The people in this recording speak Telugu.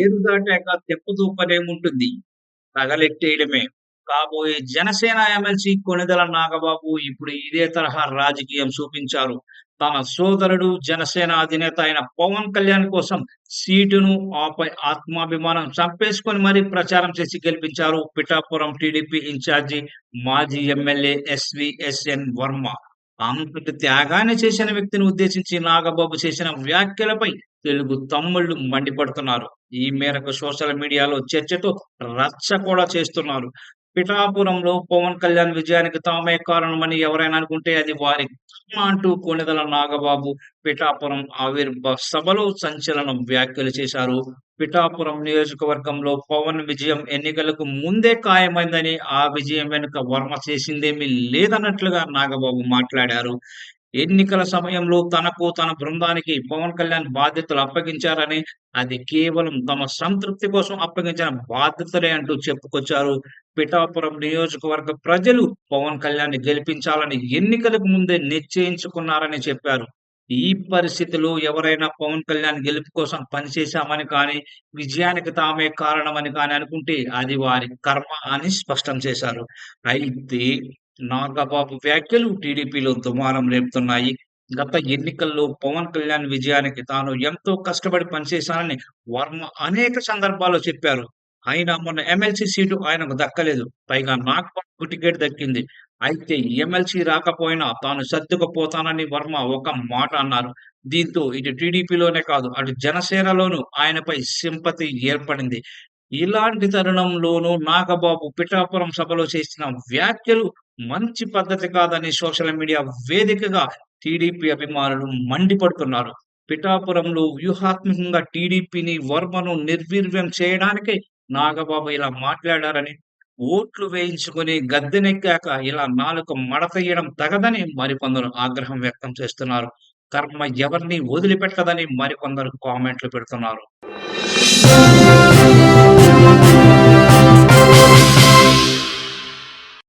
ఏరు దాటాక తెప్పతూపనేముంటుంది. తగలెట్టేయడమే. కాబోయే జనసేన ఎమ్మెల్సీ కొణిదెల నాగబాబు ఇప్పుడు ఇదే తరహా రాజకీయం చూపించారు. తన సోదరుడు, జనసేన అధినేత అయిన పవన్ కళ్యాణ్ కోసం సీటును, ఆపై ఆత్మాభిమానం చంపేసుకొని మరీ ప్రచారం చేసి గెలిపించారు పిఠాపురం టీడీపీ ఇన్ఛార్జి మాజీ ఎమ్మెల్యే ఎస్విఎస్ఎన్ వర్మ. అంతటి త్యాగాన్ని చేసిన వ్యక్తిని ఉద్దేశించి నాగబాబు చేసిన వ్యాఖ్యలపై తెలుగు తమ్ముళ్ళు మండిపడుతున్నారు. ఈ మేరకు సోషల్ మీడియాలో చర్చతో రచ్చ కూడా చేస్తున్నారు. పిఠాపురంలో పవన్ కళ్యాణ్ విజయానికి తామే కారణమని ఎవరైనా అనుకుంటే అది వారి అంటూ కొనిదల నాగబాబు పిఠాపురం ఆవిర్భావ సభలో సంచలనం వ్యాఖ్యలు చేశారు. పిఠాపురం నియోజకవర్గంలో పవన్ విజయం ఎన్నికలకు ముందే ఖాయమైందని, ఆ విజయం వెనుక వర్మ చేసిందేమీ లేదన్నట్లుగా నాగబాబు మాట్లాడారు. ఎన్నికల సమయంలో తనకు, తన బృందానికి పవన్ కళ్యాణ్ బాధ్యతలు అప్పగించారని, అది కేవలం తమ సంతృప్తి కోసం అప్పగించిన బాధ్యతలే అంటూ చెప్పుకొచ్చారు. పిఠాపురం నియోజకవర్గ ప్రజలు పవన్ కళ్యాణ్ గెలిపించాలని ఎన్నికలకు ముందే నిశ్చయించుకున్నారని చెప్పారు. ఈ పరిస్థితిలో ఎవరైనా పవన్ కళ్యాణ్ గెలుపు కోసం పనిచేశామని కానీ, విజయానికి తామే కారణమని కానీ అనుకుంటే అది వారి కర్మ అని స్పష్టం చేశారు. అయితే నాగబాబు వ్యాఖ్యలు టీడీపీలో దుమారం రేపుతున్నాయి. గత ఎన్నికల్లో పవన్ కళ్యాణ్ విజయానికి తాను ఎంతో కష్టపడి పనిచేశానని వర్మ అనేక సందర్భాల్లో చెప్పారు. అయినా మొన్న ఎమ్మెల్సీ సీటు ఆయనకు దక్కలేదు. పైగా నాగబాబు టికెట్ దక్కింది. అయితే ఎమ్మెల్సీ రాకపోయినా తాను సర్దుకుపోతానని వర్మ ఒక మాట అన్నారు. దీంతో ఇటు టీడీపీలోనే కాదు, అటు జనసేనలోనూ ఆయనపై సింపతి ఏర్పడింది. ఇలాంటి తరుణంలోనూ నాగబాబు పిఠాపురం సభలో చేసిన వ్యాఖ్యలు మంచి పద్ధతి కాదని సోషల్ మీడియా వేదికగా టీడీపీ అభిమానులు మండిపడుతున్నారు. పిఠాపురంలో వ్యూహాత్మకంగా టీడీపీని, వర్మను నిర్వీర్యం చేయడానికి నాగబాబు ఇలా మాట్లాడారని, ఓట్లు వేయించుకొని గద్దెనెక్కాక ఇలా నాలుక మడతయ్యడం తగదని మరికొందరు ఆగ్రహం వ్యక్తం చేస్తున్నారు. కర్మ ఎవరిని వదిలిపెట్టదని మరికొందరు కామెంట్లు పెడుతున్నారు.